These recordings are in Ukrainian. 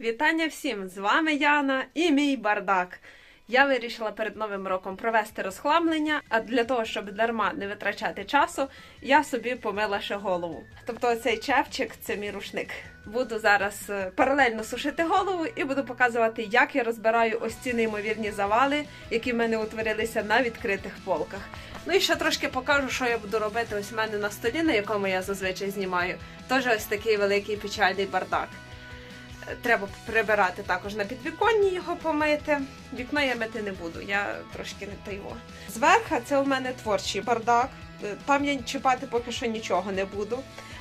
Вітання всім! З вами Яна і мій бардак. Я вирішила перед новим роком провести розхламлення, а для того, щоб дарма не витрачати часу, я собі помила ще голову. Тобто цей чепчик це мій рушник. Буду зараз е, паралельно сушити голову і буду показувати, як я розбираю ось ці неймовірні завали, які в мене утворилися на відкритих полках. Ну і ще трошки покажу, що я буду робити ось в мене на столі, на якому я зазвичай знімаю. Теж ось такий великий печальний бардак. Треба прибирати також на підвіконні його помити. Вікно я мити не буду, я трошки не його. Зверху це у мене творчий бардак. Там я чіпати поки що нічого не буду.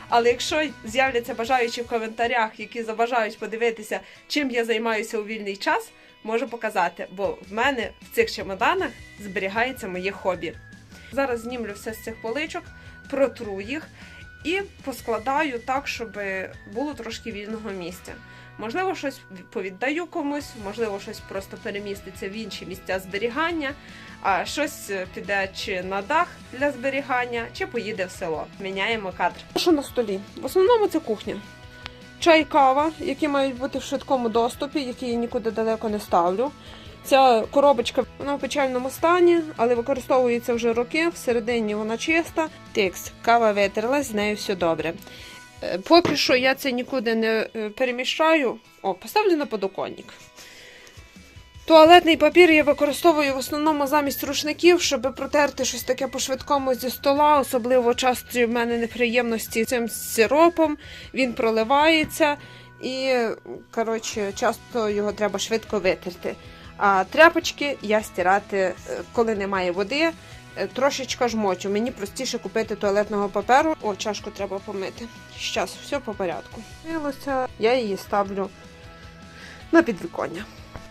Але якщо з'являться бажаючі в коментарях, які забажають подивитися, чим я займаюся у вільний час, можу показати, бо в мене в цих чемоданах зберігається моє хобі. Зараз знімлю все з цих поличок, протру їх і поскладаю так, щоб було трошки вільного місця. Можливо, щось повіддаю комусь, можливо, щось просто переміститься в інші місця зберігання, а щось піде чи на дах для зберігання, чи поїде в село. Міняємо кадр. Що на столі? В основному це кухня. Чай, кава, які мають бути в швидкому доступі, які я нікуди далеко не ставлю. Ця коробочка вона в печальному стані, але використовується вже роки. Всередині вона чиста. Текст, кава витерлась, з нею все добре. Е, Поки що я це нікуди не е, переміщаю. О, поставлю на подоконник. Туалетний папір я використовую в основному замість рушників, щоб протерти щось таке по-швидкому зі стола. Особливо часто в мене неприємності з цим сиропом. Він проливається і, коротше, часто його треба швидко витерти. А тряпочки я стирати, е, коли немає води, трошечка жмочу. Мені простіше купити туалетного паперу. О, чашку треба помити. Щас, все по порядку. Я її ставлю на підвіконня.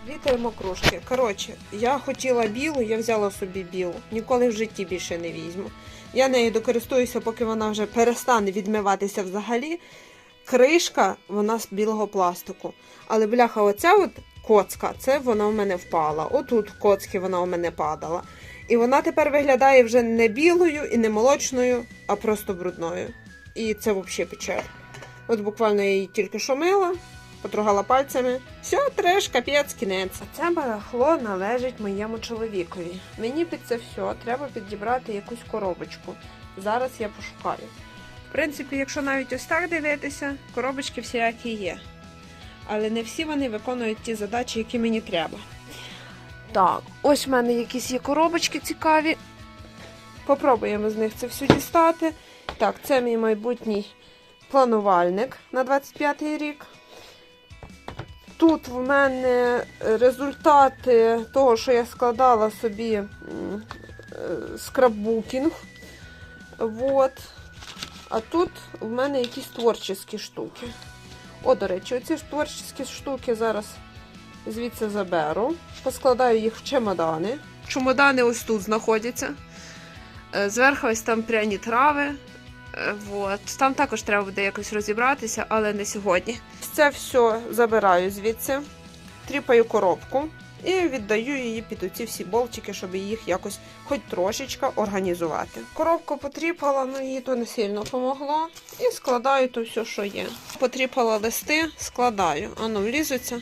Вітеримо кружки. Коротше, я хотіла білу, я взяла собі білу. Ніколи в житті більше не візьму. Я нею докористуюся, поки вона вже перестане відмиватися взагалі. Кришка, вона з білого пластику. Але бляха, оця от коцка, це вона в мене впала. Отут коцки вона у мене падала. І вона тепер виглядає вже не білою і не молочною, а просто брудною. І це взагалі печаль. От буквально я її тільки що мила, потрогала пальцями. Все, треш, капець, кінець. Це барахло належить моєму чоловікові. Мені під це все треба підібрати якусь коробочку. Зараз я пошукаю. В принципі, якщо навіть ось так дивитися, коробочки всіякі є. Але не всі вони виконують ті задачі, які мені треба. Так, ось в мене якісь є коробочки цікаві. Попробуємо з них це все дістати. Так, це мій майбутній планувальник на 25-й рік. Тут в мене результати того, що я складала собі е, скраббукінг. Вот. А тут в мене якісь творчі штуки. О, до речі, оці творчі штуки зараз звідси заберу. Поскладаю їх в чемодани. Чемодани ось тут знаходяться. Е, Зверху ось там пряні трави. Е, Вот. Там також треба буде якось розібратися, але не сьогодні. Це все забираю звідси, тріпаю коробку і віддаю її під оці всі болтики, щоб їх якось хоч трошечка організувати. Коробку потріпала, ну їй то не сильно помогло. І складаю то все, що є. Потріпала листи, складаю. Ану, влізуться.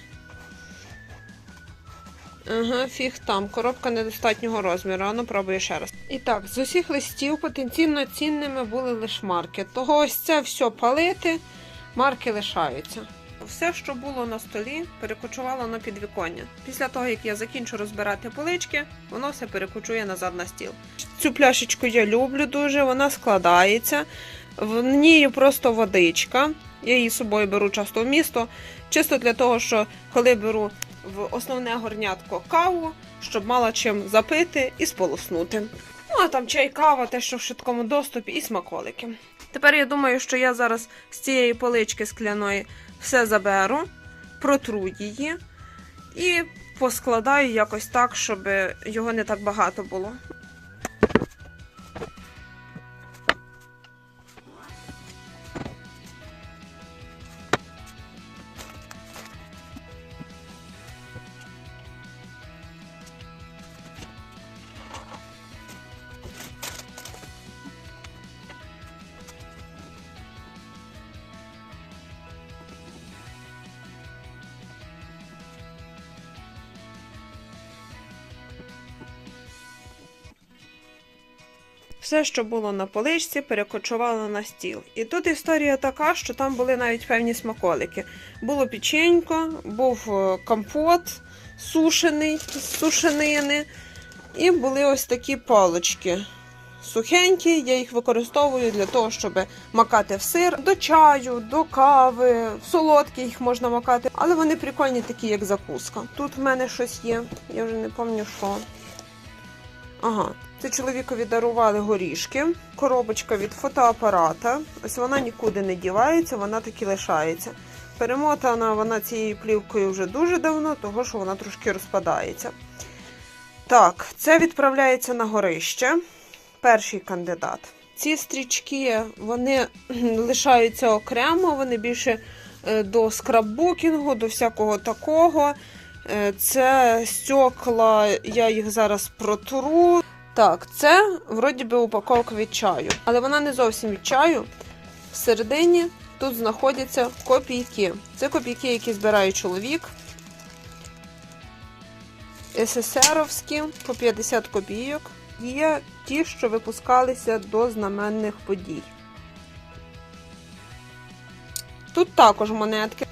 Ага, фіг там. Коробка недостатнього розміру. Ану, пробую ще раз. І так, з усіх листів потенційно цінними були лише марки. Того ось це все палити, марки лишаються. Все, що було на столі, перекочувало на підвіконня. Після того, як я закінчу розбирати полички, воно все перекочує назад на стіл. Цю пляшечку я люблю дуже, вона складається. В ній просто водичка. Я її з собою беру часто в місто, чисто для того, що коли беру в основне горнятко каву, щоб мала чим запити і сполоснути. Ну, а там чай, кава, те, що в швидкому доступі, і смаколики. Тепер я думаю, що я зараз з цієї полички скляної все заберу, протру її і поскладаю якось так, щоб його не так багато було. Все, що було на поличці, перекочувало на стіл. І тут історія така, що там були навіть певні смаколики. Було печенько, був е, компот сушений з сушенини, і були ось такі палочки. Сухенькі, я їх використовую для того, щоб макати в сир до чаю, до кави, в солодкі їх можна макати, але вони прикольні такі, як закуска. Тут в мене щось є, я вже не пам'ятаю що. Ага, це чоловікові дарували горішки, коробочка від фотоапарата. Ось вона нікуди не дівається, вона таки лишається. Перемотана вона цією плівкою вже дуже давно, того що вона трошки розпадається. Так, це відправляється на горище. Перший кандидат. Ці стрічки вони лишаються окремо, вони більше е, до скраббукінгу, до всякого такого. Е, Це стекла, я їх зараз протру. Так, це вроді би упаковка від чаю, але вона не зовсім від чаю. Всередині тут знаходяться копійки. Це копійки, які збирає чоловік. СССРовські по 50 копійок. Є ті, що випускалися до знаменних подій. Тут також монетки.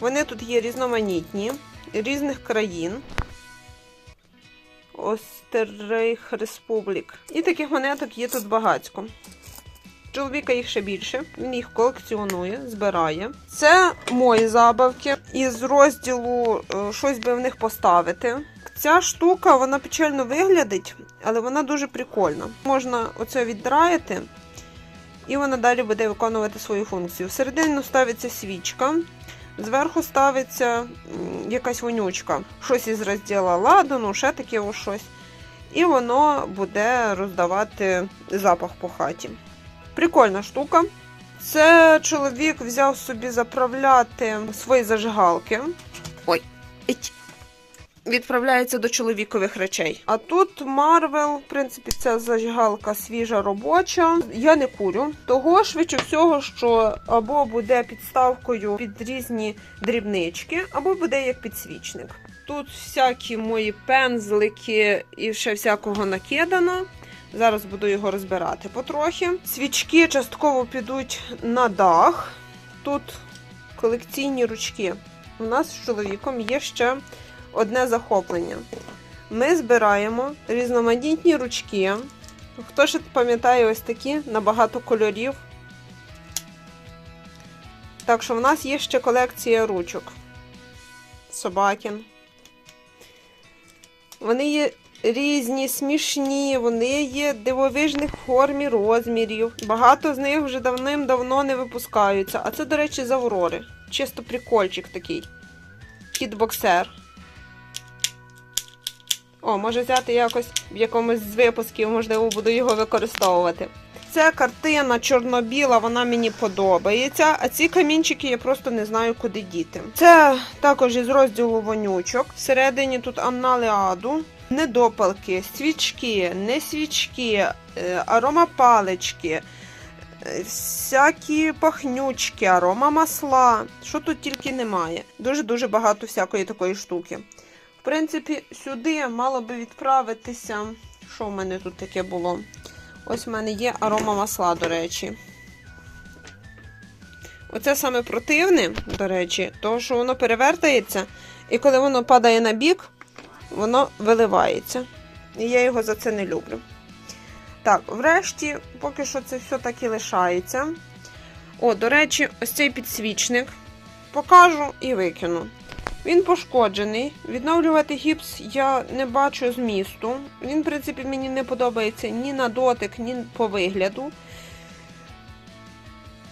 Вони тут є різноманітні, різних країн. Остерейх Республік. І таких монеток є тут багатько. Чоловіка їх ще більше, він їх колекціонує, збирає. Це мої забавки із розділу е, щось би в них поставити. Ця штука вона печально виглядить, але вона дуже прикольна. Можна оце віддраїти, і вона далі буде виконувати свою функцію. Всередину ставиться свічка, зверху ставиться якась вонючка, щось із розділу ладану, ще таке ось щось. І воно буде роздавати запах по хаті. Прикольна штука. Це чоловік взяв собі заправляти свої зажигалки. Ой, іть. Відправляється до чоловікових речей. А тут Марвел, в принципі, ця зажигалка свіжа робоча. Я не курю. Того швидше всього, що або буде підставкою під різні дрібнички, або буде як підсвічник. Тут всякі мої пензлики і ще всякого накидано. Зараз буду його розбирати потрохи. Свічки частково підуть на дах. Тут колекційні ручки. У нас з чоловіком є ще одне захоплення. Ми збираємо різноманітні ручки. Хто ще пам'ятає ось такі на багато кольорів. Так що в нас є ще колекція ручок. Собакін. Вони є різні, смішні, вони є дивовижних форм і розмірів. Багато з них вже давним-давно не випускаються. А це, до речі, з Аврори. Чисто прикольчик такий. Кіт-боксер. О, може взяти якось в якомусь з випусків, можливо, буду його використовувати. Це картина чорно-біла, вона мені подобається. А ці камінчики я просто не знаю, куди діти. Це також із розділу вонючок. Всередині тут анналеаду, недопалки, свічки, не свічки, е, аромапалички, е, всякі пахнючки, арома масла. Що тут тільки немає. Дуже-дуже багато всякої такої штуки. В принципі, сюди мало би відправитися. Що в мене тут таке було? Ось в мене є арома масла, до речі. Оце саме противне, до речі, тому що воно перевертається, і коли воно падає на бік, воно виливається. І я його за це не люблю. Так, врешті, поки що це все так і лишається. О, до речі, ось цей підсвічник покажу і викину. Він пошкоджений. Відновлювати гіпс я не бачу змісту. Він, в принципі, мені не подобається ні на дотик, ні по вигляду.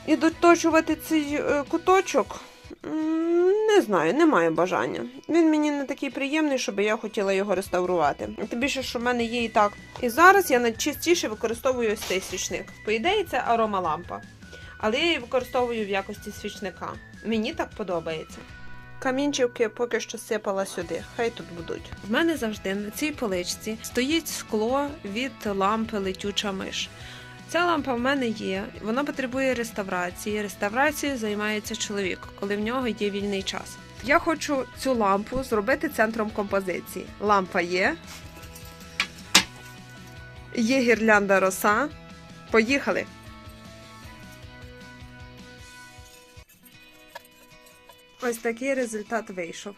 І доточувати цей е, куточок не знаю, немає бажання. Він мені не такий приємний, щоб я хотіла його реставрувати. Тим більше, що в мене є і так. І зараз я найчастіше використовую ось цей свічник. По ідеї, це аромалампа. Але я її використовую в якості свічника. Мені так подобається. Камінчики поки що сипала сюди, хай тут будуть. В мене завжди на цій поличці стоїть скло від лампи летюча миш. Ця лампа в мене є, вона потребує реставрації. Реставрацією займається чоловік, коли в нього є вільний час. Я хочу цю лампу зробити центром композиції. Лампа є. Є гірлянда роса, Поїхали! Ось такий результат вийшов.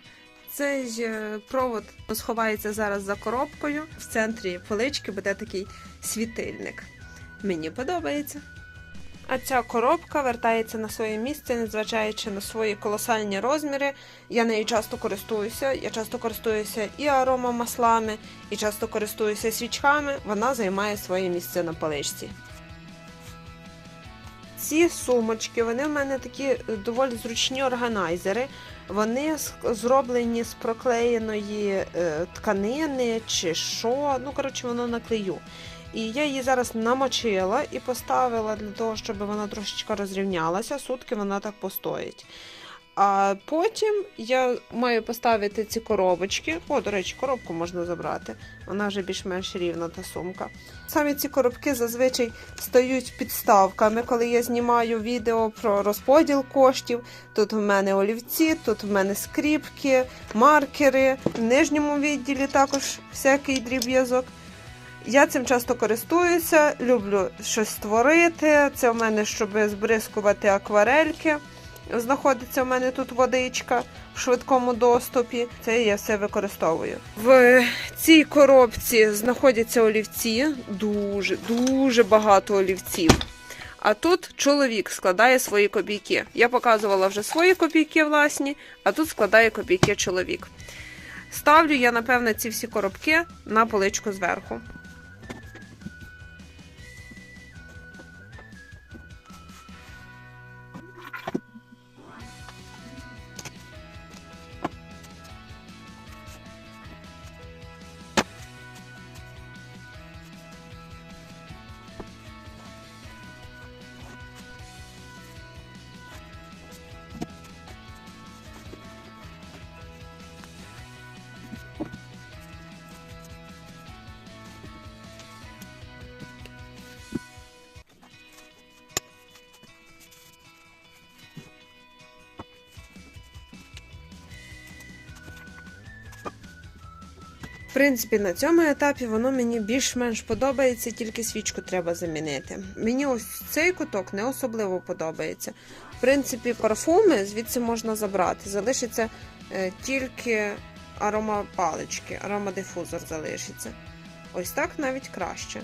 Цей ж е, провод сховається зараз за коробкою. В центрі полички буде такий світильник. Мені подобається. А ця коробка вертається на своє місце, незважаючи на свої колосальні розміри. Я нею часто користуюся. Я часто користуюся і аромамаслами, і часто користуюся свічками. Вона займає своє місце на поличці. Ці сумочки, вони в мене такі е, доволі зручні органайзери. Вони зроблені з проклеєної е, тканини чи що. Ну, коротше, воно на клею. І я її зараз намочила і поставила для того, щоб вона трошечки розрівнялася. Сутки вона так постоїть. А потім я маю поставити ці коробочки. О, до речі, коробку можна забрати. Вона вже більш-менш рівна та сумка. Самі ці коробки зазвичай стають підставками, коли я знімаю відео про розподіл коштів. Тут в мене олівці, тут в мене скріпки, маркери. В нижньому відділі також всякий дріб'язок. Я цим часто користуюся, люблю щось створити. Це в мене, щоб збризкувати акварельки. Знаходиться в мене тут водичка в швидкому доступі. Це я все використовую. В цій коробці знаходяться олівці, дуже, дуже багато олівців. А тут чоловік складає свої копійки. Я показувала вже свої копійки власні, а тут складає копійки чоловік. Ставлю я, напевне, ці всі коробки на поличку зверху. В принципі, на цьому етапі воно мені більш-менш подобається, тільки свічку треба замінити. Мені ось цей куток не особливо подобається. В принципі, парфуми звідси можна забрати. Залишиться е, тільки аромапалички, аромадифузор залишиться. Ось так навіть краще.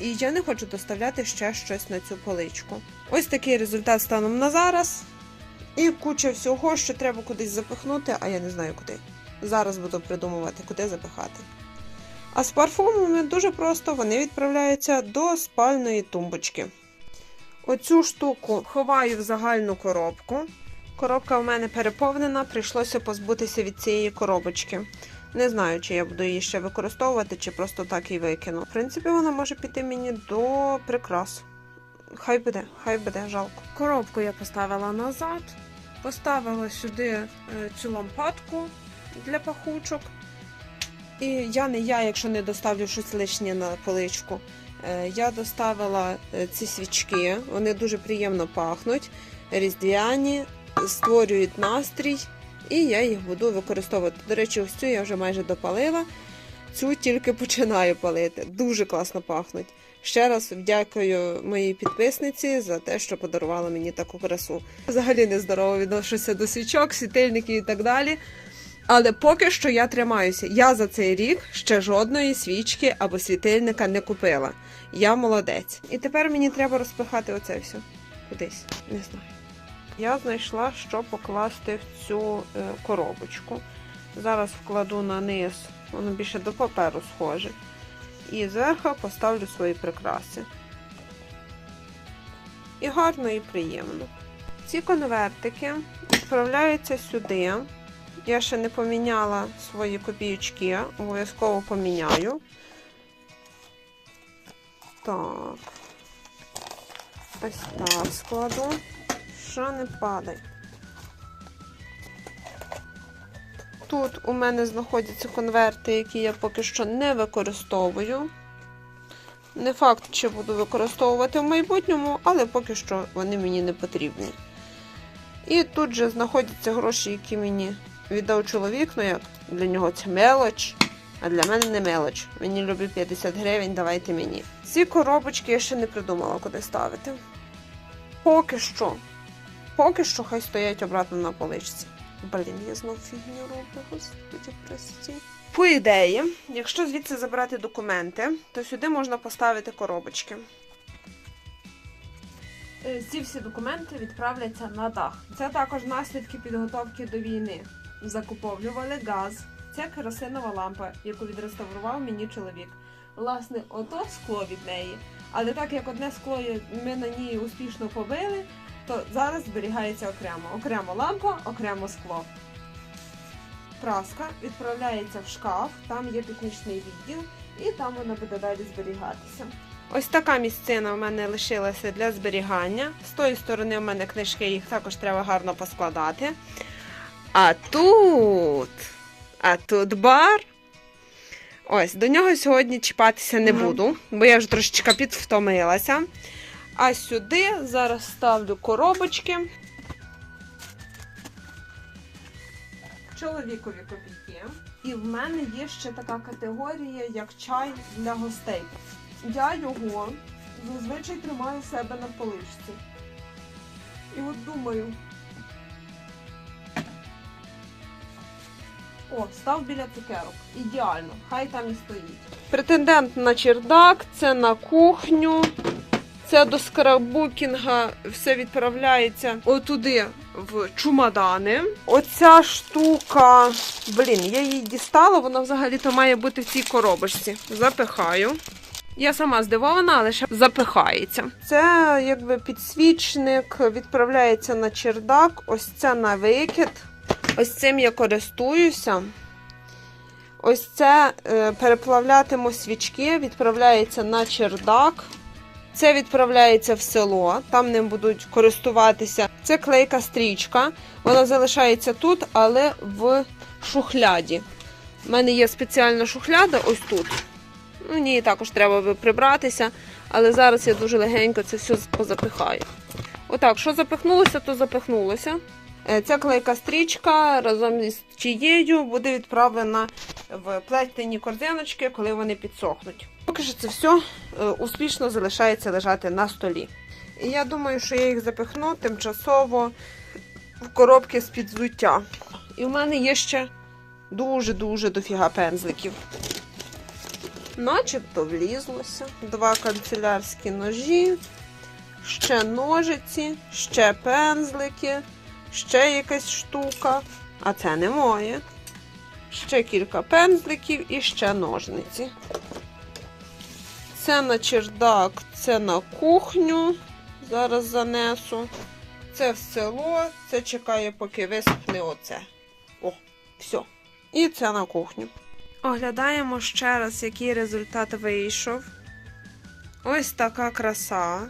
І я не хочу доставляти ще щось на цю поличку. Ось такий результат станом на зараз. І куча всього, що треба кудись запихнути, а я не знаю куди. Зараз буду придумувати, куди запихати. А з парфумами дуже просто вони відправляються до спальної тумбочки. Оцю штуку ховаю в загальну коробку. Коробка в мене переповнена, прийшлося позбутися від цієї коробочки. Не знаю, чи я буду її ще використовувати, чи просто так її викину. В принципі, вона може піти мені до прикрас. Хай буде, хай буде, жалко. Коробку я поставила назад, поставила сюди е, цю лампадку для пахучок. І я не я, якщо не доставлю щось лишнє на поличку. Е, Я доставила е, ці свічки, вони дуже приємно пахнуть, різдвяні, створюють настрій, і я їх буду використовувати. До речі, ось цю я вже майже допалила. Цю тільки починаю палити. Дуже класно пахнуть. Ще раз дякую моїй підписниці за те, що подарувала мені таку красу. Взагалі нездорово відношуся до свічок, світильників і так далі. Але поки що я тримаюся. Я за цей рік ще жодної свічки або світильника не купила. Я молодець. І тепер мені треба розпихати оце все кудись. Не знаю. Я знайшла, що покласти в цю е, коробочку. Зараз вкладу на низ, воно більше до паперу схоже. І зверху поставлю свої прикраси. І гарно, і приємно. Ці конвертики відправляються сюди. Я ще не поміняла свої копійки, обов'язково поміняю. Так. Ось так складу. Що не падає. Тут у мене знаходяться конверти, які я поки що не використовую. Не факт, чи буду використовувати в майбутньому, але поки що вони мені не потрібні. І тут же знаходяться гроші, які мені віддав чоловік, ну як для нього це мелоч. А для мене не мелоч. Мені любить 50 гривень, давайте мені. Ці коробочки я ще не придумала, куди ставити. Поки що. Поки що хай стоять обратно на поличці. Блін, я знов фігню роблю, господи, прості. По ідеї, якщо звідси забрати документи, то сюди можна поставити коробочки. Е, Ці всі документи відправляться на дах. Це також наслідки підготовки до війни. Закуповлювали газ. Це керосинова лампа, яку відреставрував мені чоловік. Власне, ото скло від неї. Але так як одне скло ми на ній успішно побили, то зараз зберігається окремо. Окремо лампа, окремо скло. Праска відправляється в шкаф, там є технічний відділ, і там вона буде далі зберігатися. Ось така місцина у мене лишилася для зберігання. З тої сторони у мене книжки, їх також треба гарно поскладати. А тут, а тут бар. Ось, до нього сьогодні чіпатися не буду, бо я вже трошечки підвтомилася. А сюди зараз ставлю коробочки. Чоловікові копійки. І в мене є ще така категорія, як чай для гостей. Я його зазвичай тримаю себе на поличці. І от думаю. О, став біля цукерок. Ідеально, хай там і стоїть. Претендент на чердак, це на кухню. Це до скраббукінга все відправляється отуди в чумадани. Оця штука, блін, я її дістала, вона взагалі-то має бути в цій коробочці. Запихаю. Я сама здивована, але ще запихається. Це якби підсвічник відправляється на чердак. Ось це на викид. Ось цим я користуюся. Ось це е, переплавлятиму свічки, відправляється на чердак. Це відправляється в село, там ним будуть користуватися. Це клейка стрічка. Вона залишається тут, але в шухляді. У мене є спеціальна шухляда ось тут. Ну, ній також треба би прибратися, але зараз я дуже легенько це все позапихаю. Отак, що запихнулося, то запихнулося. Е, Ця клейка стрічка разом із чиєю буде відправлена в плетені корзиночки, коли вони підсохнуть. Поки що це все е, успішно залишається лежати на столі. І я думаю, що я їх запихну тимчасово в коробки з-під взуття. І в мене є ще дуже-дуже дофіга пензликів. Начебто влізлося. Два канцелярські ножі, ще ножиці, ще пензлики, ще якась штука. А це не моє. Ще кілька пензликів і ще ножниці. Це на чердак, це на кухню. Зараз занесу. Це в село, це чекає, поки висохне оце. О, все. І це на кухню. Оглядаємо ще раз, який результат вийшов. Ось така краса.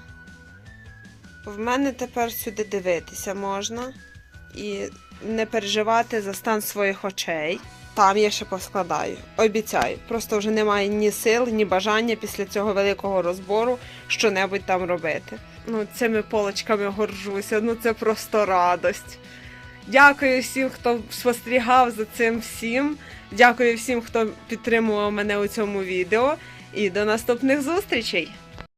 В мене тепер сюди дивитися можна і не переживати за стан своїх очей. Там я ще поскладаю. Обіцяю. Просто вже немає ні сил, ні бажання після цього великого розбору що-небудь там робити. Ну, цими полочками горжуся, ну це просто радость. Дякую всім, хто спостерігав за цим всім. Дякую всім, хто підтримував мене у цьому відео. І до наступних зустрічей!